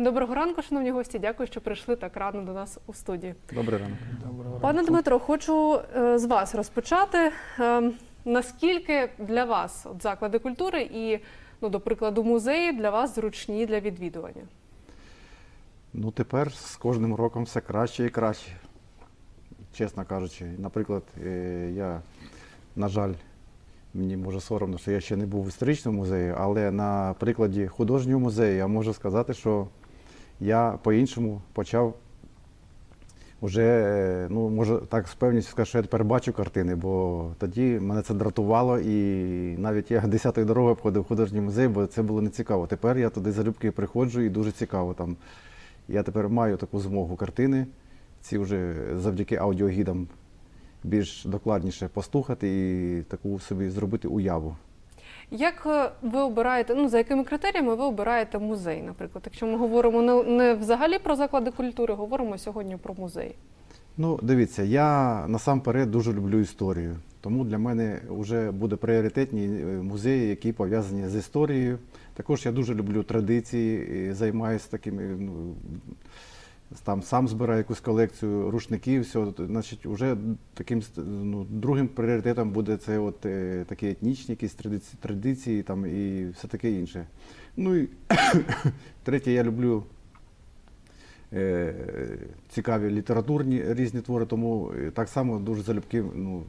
Доброго ранку, шановні гості. Дякую, що прийшли так рано до нас у студії. Добрий ранок. Пане Дмитро, хочу е, з вас розпочати. Е, Наскільки для вас от заклади культури і, ну, до прикладу, музеї для вас зручні для відвідування? Ну тепер з кожним роком все краще і краще. Чесно кажучи, наприклад, е, я, на жаль, мені може соромно, що я ще не був в історичному музеї, але на прикладі художнього музею я можу сказати, що я по-іншому почав вже, е, ну, можу так з певністю сказати, що я тепер бачу картини, бо тоді мене це дратувало, і навіть я десятою дорогою обходив художній музей, бо це було нецікаво. Тепер я туди залюбки приходжу і дуже цікаво там. Я тепер маю таку змогу картини, ці вже завдяки аудіогідам більш докладніше послухати і таку собі зробити уяву. Як е, ви обираєте, ну за якими критеріями ви обираєте музей, наприклад? Якщо ми говоримо не, не взагалі про заклади культури, говоримо сьогодні про музей. Ну, дивіться, я насамперед дуже люблю історію. Тому для мене вже буде пріоритетні е, музеї, які пов'язані з історією. Також я дуже люблю традиції, займаюся такими. Ну, там сам збираю якусь колекцію рушників, все, значить, вже таким ну, другим пріоритетом буде це от е, такі етнічні якісь традиції, традиції там, і все таке інше. Ну і третє, я люблю е, цікаві літературні різні твори, тому е, так само дуже залюбки ну,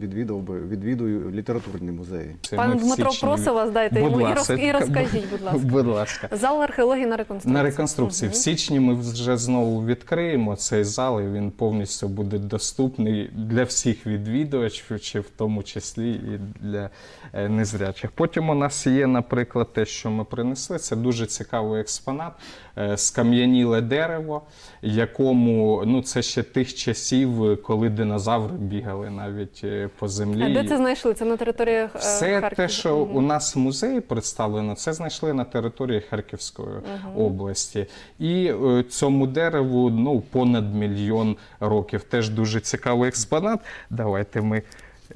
відвідав би, відвідую літературні музеї. Це Пан ми в Дмитро січні- просив вас, дайте Будь йому і, ласка. роз, і розкажіть, будь ласка. Будь ласка. Зал археології на реконструкції. На реконструкції. В Мгм. січні ми вже знову відкриємо цей зал, і він повністю буде доступний для всіх відвідувачів, чи в тому числі і для е, незрячих. Потім у нас є, наприклад, те, що ми принесли. Це дуже цікавий експонат. е, Скам'яніле дерево, якому ну це ще тих часів, коли динозаври бігали навіть е, по землі. А де це знайшли? Це на території е, Все Харків? те, що угу. у нас в музеї представлено, це знайшли на території Харківської області. І е, цьому дереву ну, понад мільйон років. Теж дуже цікавий експонат. Давайте ми.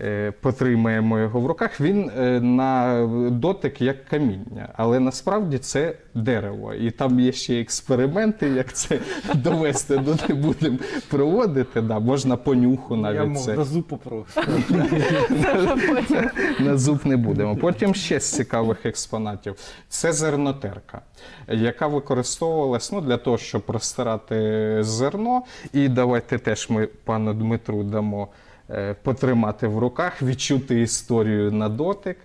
Е, Потримаємо його в руках. Він е, на дотик як каміння, але насправді це дерево. І там є ще експерименти, як це довести. Ну, не будемо проводити. Да, можна по нюху навіть це. на зуб попрошу. На зуб не будемо. Потім ще з цікавих експонатів. Це зернотерка, яка використовувалась ну, для того, щоб розтирати зерно. І давайте теж ми пану Дмитру дамо потримати в руках, відчути історію на дотик.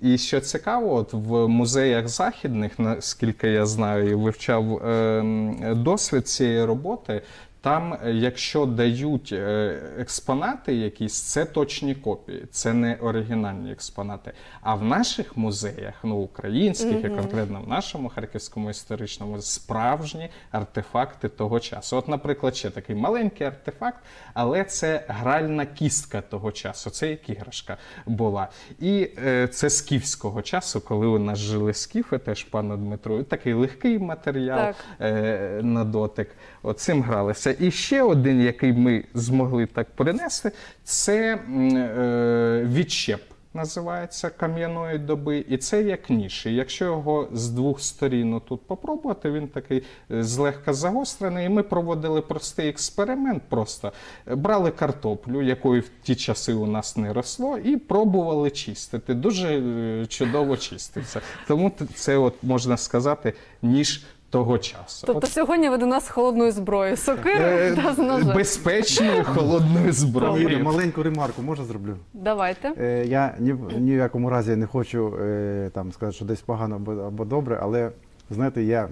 І що цікаво, от в музеях західних, наскільки я знаю, і вивчав е, досвід цієї роботи. Там, е, якщо дають е, експонати якісь, це точні копії, це не оригінальні експонати. А в наших музеях, ну українських і конкретно в нашому харківському історичному, справжні артефакти того часу. От, наприклад, ще такий маленький артефакт, але це гральна кістка того часу. Це як іграшка була. І е, це скіфського часу, коли у нас жили скіфи, теж пану Дмитру. Такий легкий матеріал Так. е, на дотик. Оцим гралися. І ще один, який ми змогли так принести, це е, відщеп. Називається кам'яної доби, і це як ніж. Якщо його з двох сторін тут попробувати, він такий е, злегка загострений. І ми проводили простий експеримент. Просто брали картоплю, якої в ті часи у нас не росло, і пробували чистити. Дуже е, чудово чиститься. Тому це, от можна сказати, ніж того часу. Тобто сьогодні ви до нас холодною зброєю. Сокири Е, та з ножем. безпечною холодною Юля, зброєю. маленьку ремарку можна зроблю? Давайте. Е, Я ні, в- ні в якому разі не хочу е, там сказати, що десь погано або, або добре, але знаєте, я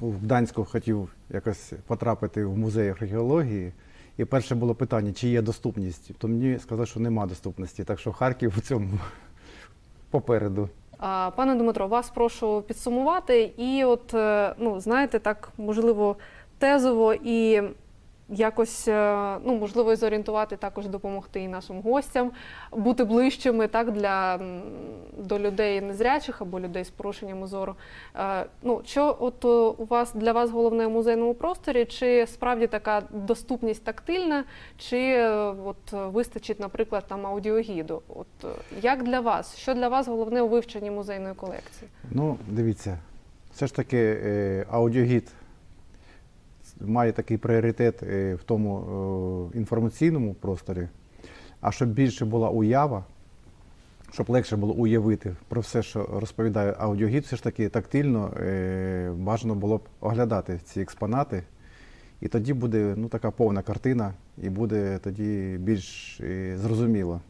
в Гданську хотів якось потрапити в музей археології. І перше було питання, чи є доступність. То мені сказали, що нема доступності. Так що Харків у цьому попереду. Пане Дмитро, вас прошу підсумувати і, от, е, ну, знаєте, так, можливо, тезово і якось, е, ну, можливо, зорієнтувати, також допомогти і нашим гостям, бути ближчими так, для, до людей незрячих або людей з порушеннями зору. Е, Ну, що от е, у вас для вас головне в музейному просторі? Чи справді така доступність тактильна, чи от, вистачить, наприклад, там аудіогіду? От як для вас? Що для вас головне у вивченні музейної колекції? Ну, дивіться, все ж таки аудіогід має такий пріоритет е, в тому е, інформаційному просторі, а щоб більше була уява, щоб легше було уявити про все, що розповідає аудіогід, все ж таки тактильно е, бажано було б оглядати ці експонати. І тоді буде ну, така повна картина, і буде тоді більш зрозуміло.